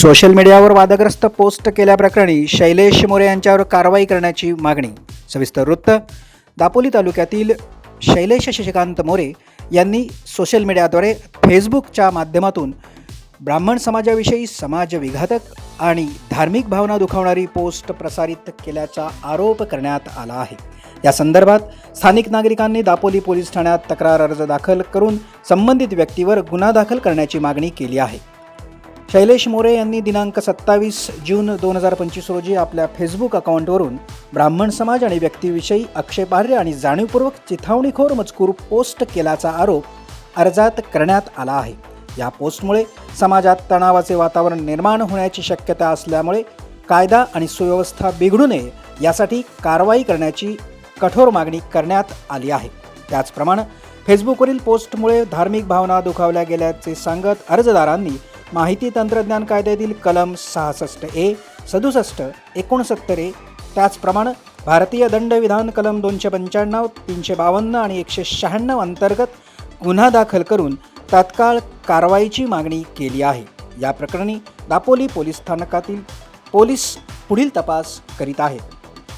Social मीडियावर वादग्रस्त post केल्याप्रकरणी शैलेश मोरे यांच्यावर कारवाई करण्याची मागणी. सविस्तर वृत्त दापोली तालुक्यातील शैलेश शशिकांत मोरे यांनी सोशल मीडियाद्वारे फेसबुकच्या माध्यमातून ब्राह्मण समाजाविषयी समाजविघातक आणि धार्मिक भावना दुखावणारी पोस्ट प्रसारित केल्याचा आरोप करण्यात आला आहे. या संदर्भात स्थानिक नागरिकांनी दापोली पोलीस ठाण्यात तक्रार अर्ज दाखल करून संबंधित व्यक्तीवर गुन्हा दाखल करण्याची मागणी केली आहे. शैलेश मोरे यांनी दिनांक सत्तावीस जून दोन हजार पंचवीस रोजी आपल्या फेसबुक अकाउंटवरून ब्राह्मण समाज आणि व्यक्तीविषयी आक्षेपार्ह आणि जाणीवपूर्वक चिथावणीखोर मजकूर पोस्ट केल्याचा आरोप अर्जात करण्यात आला आहे. या पोस्टमुळे समाजात तणावाचे वातावरण निर्माण होण्याची शक्यता असल्यामुळे कायदा आणि सुव्यवस्था बिघडू नये यासाठी कारवाई करण्याची कठोर मागणी करण्यात आली आहे. त्याचप्रमाणे फेसबुकवरील पोस्टमुळे धार्मिक भावना दुखावल्या गेल्याचे सांगत अर्जदारांनी माहिती तंत्रज्ञान कायद्यातील कलम सहासष्ट ए सदुसष्ट एकोणसत्तर ए त्याचप्रमाणे भारतीय दंडविधान कलम दोनशे पंच्याण्णव तीनशे बावन्न आणि एकशे शहाण्णव अंतर्गत गुन्हा दाखल करून तात्काळ कारवाईची मागणी केली आहे. या प्रकरणी दापोली पोलीस स्थानकातील पोलीस पुढील तपास करीत आहेत.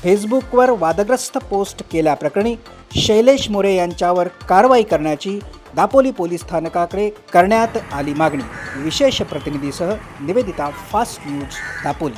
फेसबुकवर वादग्रस्त पोस्ट केल्याप्रकरणी शैलेश मोरे यांच्यावर कारवाई करण्याची दापोली पोलीस स्थानकाकडे करण्यात आली मागणी. विशेष प्रतिनिधीसह निवेदिता फास्ट न्यूज दापोली.